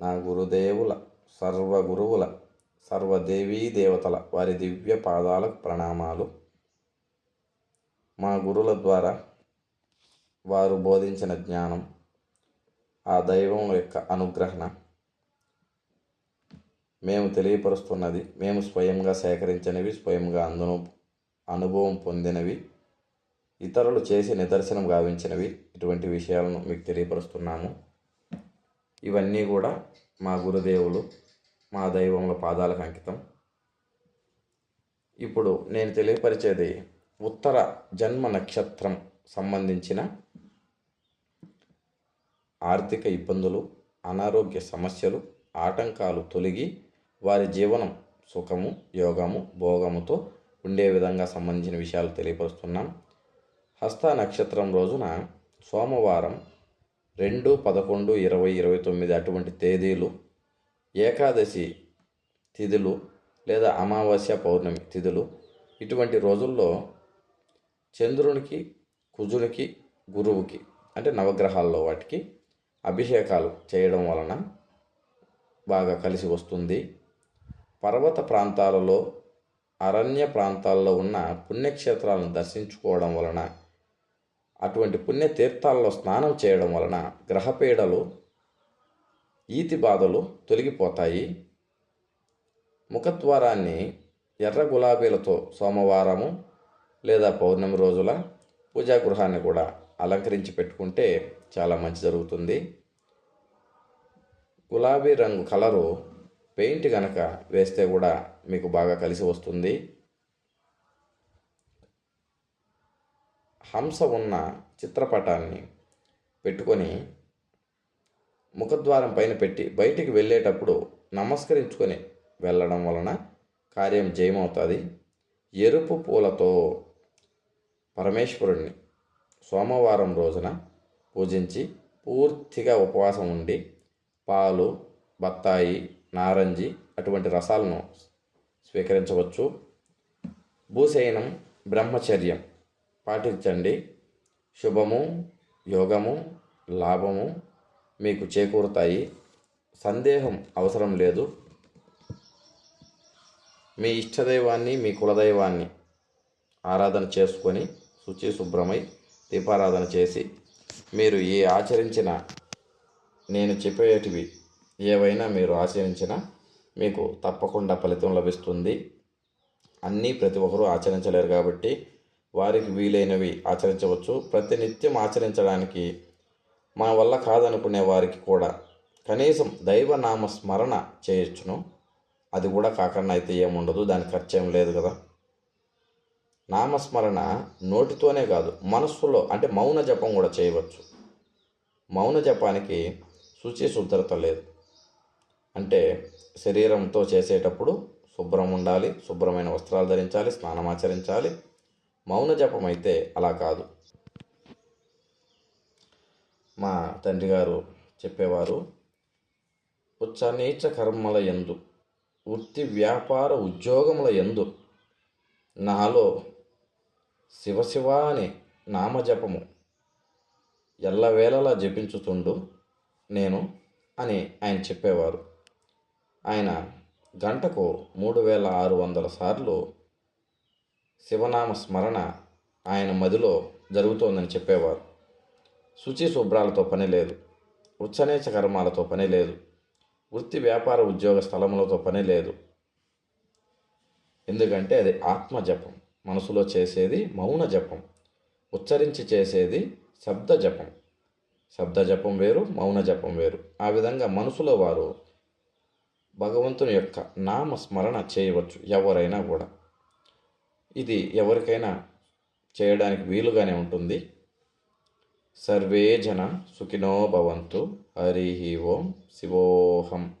నా గురుదేవుల సర్వ గురువుల సర్వదేవీ దేవతల వారి దివ్య పాదాలకు ప్రణామాలు. మా గురువుల ద్వారా వారు బోధించిన జ్ఞానం ఆ దైవం యొక్క అనుగ్రహణ మేము తెలియపరుస్తున్నది. మేము స్వయంగా సేకరించినవి స్వయంగా అందును అనుభవం పొందినవి ఇతరులు చేసి నిదర్శనం గావించినవి. ఇటువంటి విషయాలను మీకు తెలియపరుస్తున్నాము. ఇవన్నీ కూడా మా గురుదేవులు మా దైవముల పాదాలకు అంకితం. ఇప్పుడు నేను తెలియపరిచేది ఉత్తర జన్మ నక్షత్రం సంబంధించిన ఆర్థిక ఇబ్బందులు అనారోగ్య సమస్యలు ఆటంకాలు తొలగి వారి జీవనం సుఖము యోగము భోగముతో ఉండే విధంగా సంబంధించిన విషయాలు తెలియపరుస్తున్నాం. హస్త నక్షత్రం రోజున సోమవారం రెండు పదకొండు ఇరవై ఇరవై తొమ్మిది అటువంటి తేదీలు ఏకాదశి తిథులు లేదా అమావాస్య పౌర్ణమి తిథులు. ఇటువంటి రోజుల్లో చంద్రునికి కుజునికి గురువుకి అంటే నవగ్రహాల్లో వాటికి అభిషేకాలు చేయడం వలన బాగా కలిసి వస్తుంది. పర్వత ప్రాంతాలలో అరణ్య ప్రాంతాల్లో ఉన్న పుణ్యక్షేత్రాలను దర్శించుకోవడం వలన అటువంటి పుణ్యతీర్థాల్లో స్నానం చేయడం వలన గ్రహపీడలు ఈతి బాధలు తొలగిపోతాయి. ముఖద్వారాన్ని ఎర్ర గులాబీలతో సోమవారము లేదా పౌర్ణమి రోజుల పూజా గృహాన్ని కూడా అలంకరించి పెట్టుకుంటే చాలా మంచి జరుగుతుంది. గులాబీ రంగు కలరు పెయింట్ కనుక వేస్తే కూడా మీకు బాగా కలిసి వస్తుంది. హంస ఉన్న చిత్రపటాన్ని పెట్టుకొని ముఖద్వారం పైన పెట్టి బయటికి వెళ్ళేటప్పుడు నమస్కరించుకొని వెళ్ళడం వలన కార్యం జయమవుతుంది. ఎరుపు పూలతో పరమేశ్వరుణ్ణి సోమవారం రోజున పూజించి పూర్తిగా ఉపవాసం ఉండి పాలు బత్తాయి నారంజి అటువంటి రసాలను స్వీకరించవచ్చు. భూశయనం బ్రహ్మచర్యం పాటించండి. శుభము యోగము లాభము మీకు చేకూరుతాయి. సందేహం అవసరం లేదు. మీ ఇష్టదైవాన్ని మీ కులదైవాన్ని ఆరాధన చేసుకొని శుచి శుభ్రమై దీపారాధన చేసి మీరు ఏ ఆచరించిన నేను చెప్పేటివి ఏవైనా మీరు ఆచరించినా మీకు తప్పకుండా ఫలితం లభిస్తుంది. అన్నీ ప్రతి ఒక్కరూ ఆచరించలేరు కాబట్టి వారికి వీలైనవి ఆచరించవచ్చు. ప్రతినిత్యం ఆచరించడానికి మన వల్ల కాదనుకునే వారికి కూడా కనీసం దైవనామ స్మరణ చేయొచ్చును అది కూడా కాకుండా అయితే ఏముండదు. దాని ఖర్చు ఏం లేదు కదా. నామస్మరణ నోటితోనే కాదు మనస్సులో అంటే మౌన జపం కూడా చేయవచ్చు. మౌన జపానికి శుచి శుద్ధత లేదు. అంటే శరీరంతో చేసేటప్పుడు శుభ్రం ఉండాలి శుభ్రమైన వస్త్రాలు ధరించాలి స్నానం ఆచరించాలి మౌన జపం అయితే అలా కాదు. మా తండ్రి గారు చెప్పేవారు ఉచ్చనీచ కర్మల ఎందు వృత్తి వ్యాపార ఉద్యోగముల ఎందు నాలో శివశివ అనే నామజపము ఎల్లవేళలా జపించుతుండు నేను అని ఆయన చెప్పేవారు. ఆయన గంటకు మూడు వేల ఆరు వందల సార్లు శివనామ స్మరణ ఆయన మదిలో జరుగుతోందని చెప్పేవారు. శుచి శుభ్రాలతో పని లేదు. ఉచ్చనేచ కర్మాలతో పని లేదు. వృత్తి వ్యాపార ఉద్యోగ స్థలములతో పని లేదు. ఎందుకంటే అది ఆత్మ జపం. మనసులో చేసేది మౌన జపం. ఉచ్చరించి చేసేది శబ్ద జపం. శబ్ద జపం వేరు మౌన జపం వేరు. ఆ విధంగా మనసులో వారు భగవంతుని యొక్క నామ స్మరణ చేయవచ్చు ఎవరైనా కూడా. ఇది ఎవరికైనా చేయడానికి వీలుగానే ఉంటుంది. సర్వే జన సుఖినో భవంతు. హరి ఓం శివోహం.